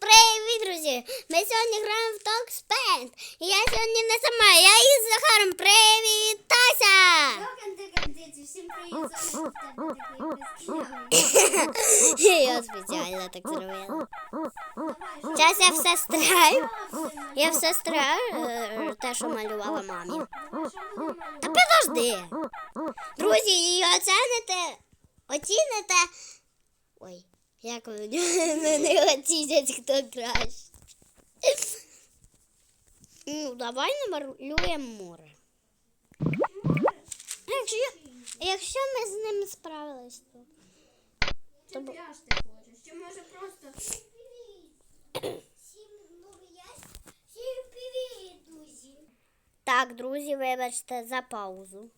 Привіт, друзі! Ми сьогодні граємо в Talk Spend. І я сьогодні не сама, я із Захаром. Привіт, Тася! Я спеціально так зробила. Зараз я все страю. Я все страю, е, те, що малювала мамі. Та підожди. Друзі, її оцените, оціните. Ой, як мене оцінять, хто краще. Ну, давай намалюємо море. Якщо, якщо ми з ним справились, то. Чи пляж ти хочеш? Чи може просто... Так, друзі, вибачте за паузу.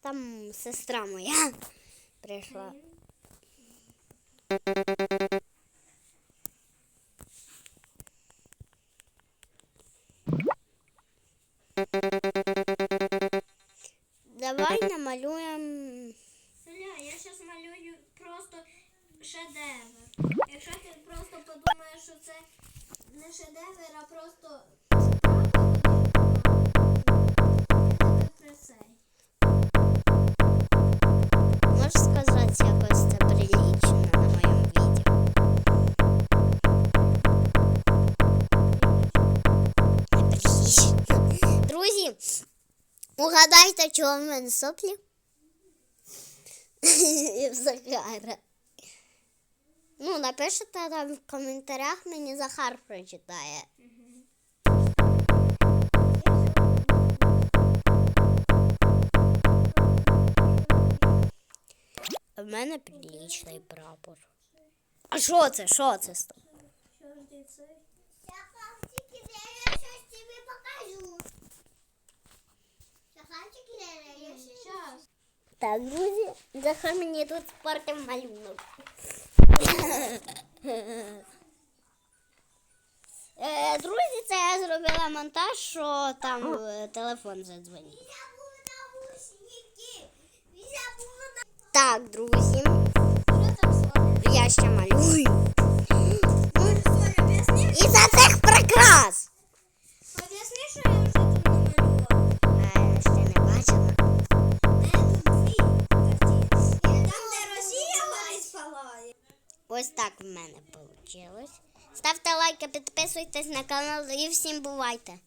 Там сестра моя прийшла. Давай намалюємо. Ля, я зараз малюю просто шедевр. Якщо ти просто подумаєш, що це не шедевр, а просто... Угадайте, чого в мене соплі? І Захара. Ну, напишете там в коментарях, мені Захар прочитає. В мене прилічний прапор. А що це? Що це? Стоп? Що це? Так, друзі, Захар мені тут спортив малюнок. Е, Друзі, це я зробила монтаж, що там е, телефон задзвонив. Так, друзі, Ось так в мене вийшло. Ставте лайки, підписуйтесь на канал і всім бувайте.